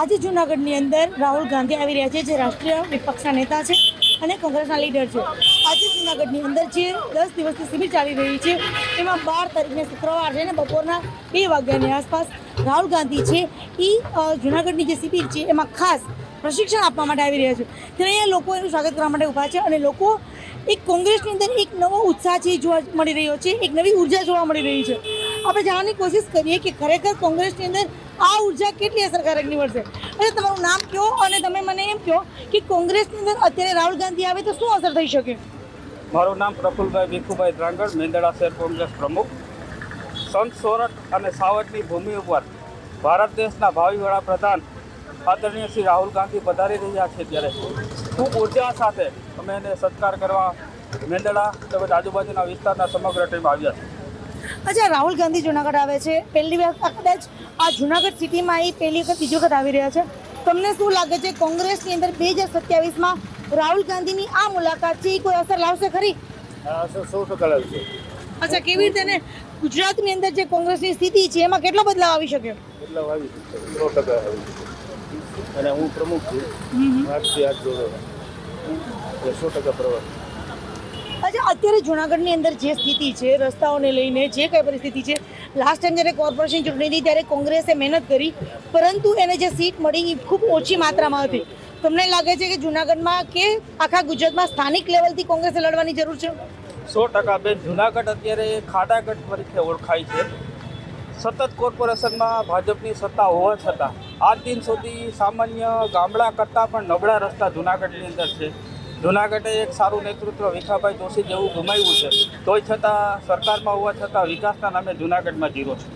આજે જૂનાગઢની અંદર રાહુલ ગાંધી આવી રહ્યા છે, જે રાષ્ટ્રીય વિપક્ષના નેતા છે અને કોંગ્રેસના લીડર છે. આજે જૂનાગઢની અંદર જે દસ દિવસની શિબિર ચાલી રહી છે એમાં બાર તારીખને શુક્રવાર છે ને બપોરના બે વાગ્યાની આસપાસ રાહુલ ગાંધી છે એ જૂનાગઢની જે શિબિર છે, એમાં ખાસ પ્રશિક્ષણ આપવા માટે આવી રહ્યા છે. ત્યારે અહીંયા લોકો એનું સ્વાગત કરવા માટે ઊભા છે અને લોકો એક કોંગ્રેસની અંદર એક નવો ઉત્સાહ છે જોવા મળી રહ્યો છે, એક નવી ઊર્જા જોવા મળી રહી છે. આપણે જાણવાની કોશિશ કરીએ કે ખરેખર કોંગ્રેસની અંદર આ ઊર્જા કેટલી અસરકારક નીવડશે? એટલે તમારું નામ કહો અને તમે મને એમ કહો કે કોંગ્રેસની અંદર અત્યારે રાહુલ ગાંધી આવે તો શું અસર થઈ શકે? મારું નામ પ્રફુલભાઈ ભીખુભાઈ દ્રાંગડ મેંદડા શહેર કોંગ્રેસ પ્રમુખ. સંત સોરઠ અને સાવટની ભૂમિ ઉપર ભારત દેશના ભાવિ વડાપ્રધાન આદરણીય શ્રી રાહુલ ગાંધી પધારી રહ્યા છે ત્યારે. ખૂબ ઊર્જા સાથે અમે એને સત્કાર કરવા, મેંદડા તેમજ આજુબાજુના વિસ્તારના સમગ્ર ટીમ આવ્યા છે અચ્છા રાહુલ ગાંધી જુનાગઢ આવે છે. પહેલી વખત કદાચ આ જુનાગઢ સિટીમાં એ પહેલી વખત બીજી વખત આવી રહ્યા છે. તમને શું લાગે છે કોંગ્રેસની અંદર બે હજાર સત્યાવીસમાં રાહુલ ગાંધીની આ મુલાકાત છે એ કોઈ અસર લાવશે ખરી? સો ટકા લાગશે અચ્છા કેવી રીતે ને ગુજરાતની અંદર જે કોંગ્રેસની સ્થિતિ છે એમાં કેટલો બદલાવ આવી શકે? બદલાવ આવી શકે. અને હું પ્રમુખ છું. સો ટકા પ્રવાસ અચ્છા, અત્યારે જુનાગઢની અંદર જે સ્થિતિ છે, રસ્તાઓને લઈને જે કઈ પરિસ્થિતિ છે લાસ્ટ ટાઈમ જ્યારે કોર્પોરેશન ચૂંટણી હતી ત્યારે કોંગ્રેસે મહેનત કરી, પરંતુ એને જે સીટ મળી એ ખૂબ ઓછી માત્રામાં હતી. તમને લાગે છે કે જુનાગઢમાં કે આખા ગુજરાતમાં સ્થાનિક લેવલથી કોંગ્રેસે લડવાની જરૂર છે? સો ટકા બેન, જુનાગઢ અત્યારે ખાડાગઢ તરીકે ઓળખાય છે. સતત કોર્પોરેશનમાં ભાજપની સત્તા હોવા છતાં આજ દિન સુધી સામાન્ય ગામડા કરતાં પણ નબળા રસ્તા જુનાગઢની અંદર છે. જુનાગઢે એક સારું નેતૃત્વ વિખાભાઈ જોશી જેવું ગુમાવ્યું છે. તોય છતાં સરકારમાં હોવા છતાં વિકાસના નામે જુનાગઢમાં જીરો છે.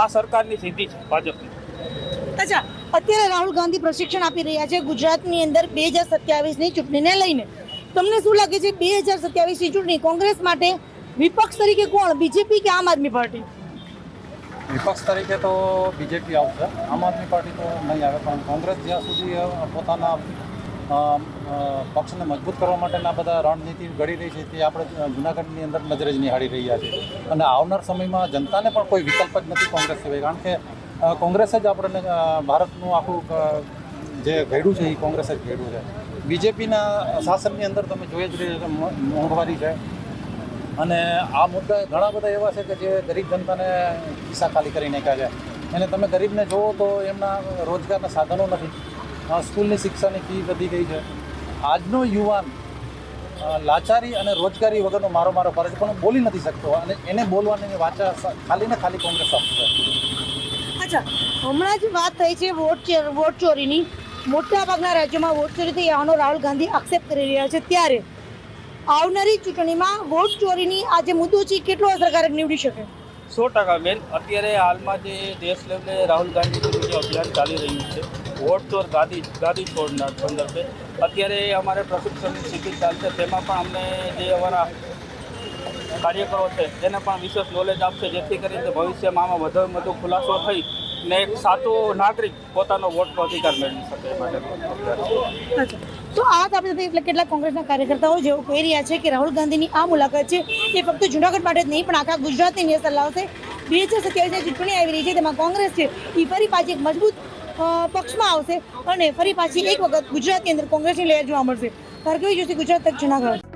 આ સરકારની સિદ્ધિ છે ભાજપની. અચ્છા અત્યારે રાહુલ ગાંધી પ્રશિક્ષણ આપી રહ્યા છે ગુજરાતની અંદર બે હજાર સત્યાવીસની ચૂંટણીને લઈને. તમને શું લાગે છે બે હજાર સત્યાવીસની ચૂંટણી કોંગ્રેસ માટે વિપક્ષ તરીકે કોણ બીજેપી કે આમ આદમી પાર્ટી? વિપક્ષ તરીકે તો બીજેપી આવશે આમ આદમી પાર્ટી તો નહીં આવે પણ કોંગ્રેસ જ્યાં સુધી પોતાના પક્ષને મજબૂત કરવા માટેના બધા રણનીતિ ઘડી રહી છે તે આપણે જુનાગઢની અંદર નજરે જ નિહાળી રહ્યા છીએ અને આવનાર સમયમાં જનતાને પણ કોઈ વિકલ્પ જ નથી કોંગ્રેસ સિવાય, કારણ કે કોંગ્રેસ જ આપણને ભારતનું આખું જે ઘડ્યું છે એ કોંગ્રેસે જ ઘડ્યું છે. બીજેપીના શાસનની અંદર તમે જોઈ જ રહ્યા મોંઘવારી છે. અને આ મુદ્દા ઘણા બધા એવા છે કે જે ગરીબ જનતાને ખિસ્સા ખાલી કરી નાખ્યા છે. અને તમે ગરીબને જુઓ તો એમના રોજગારના સાધનો નથી. સ્કૂલની શિક્ષાની ફી વધી ગઈ છે. આજનો યુવાન લાચારી અને રોજગારી વગરનો મારો મારો ફરજ પણ બોલી નથી શકતો અને એને બોલવાની વાચા ખાલી ને ખાલી કોંગ્રેસ આપશે અચ્છા હમણાં જ વાત થઈ છે વોટ વોટ ચોરીની. મોટા ભાગના રાજ્યોમાં વોટ ચોરી થઈ આનો રાહુલ ગાંધી આક્ષેપ કરી રહ્યા છે ત્યારે. આવનારી ચૂંટણીમાં વોટ ચોરીની આ જે મુદ્દો છે એ કેટલો અસરકારક નીવડી શકે? સો ટકા બેન. અત્યારે હાલમાં જે દેશ લેવલે રાહુલ ગાંધીનું જે અભિયાન ચાલી રહ્યું છે વોટ ચોર ગાદી ગાદી છોડના સંદર્ભે. અત્યારે અમારે પ્રશિક્ષણની શિબિર ચાલશે તેમાં પણ અમને જે અમારા કાર્યકરો છે, તેને પણ વિશેષ નોલેજ આપશે, જેથી કરીને ભવિષ્યમાં આમાં વધુ વધુ ખુલાસો થઈ ને એક સાચો નાગરિક પોતાનો વોટનો અધિકાર મેળવી શકે તો આ આપણે એટલે કેટલાક કોંગ્રેસના કાર્યકર્તાઓ જેવું કહી રહ્યા છે કે રાહુલ ગાંધીની આ મુલાકાત છે, એ ફક્ત જૂનાગઢ માટે જ નહીં, પણ આખા ગુજરાતની અસર લાવશે. બે હજાર સત્યાવીસની ચૂંટણી આવી રહી છે, તેમાં કોંગ્રેસ છે એ ફરી પાછી એક મજબૂત પક્ષમાં આવશે અને ફરી પાછી એક વખત ગુજરાતની અંદર કોંગ્રેસની લહેર જોવા મળશે. ભાર્ગવી જોશી ગુજરાત તક જૂનાગઢ.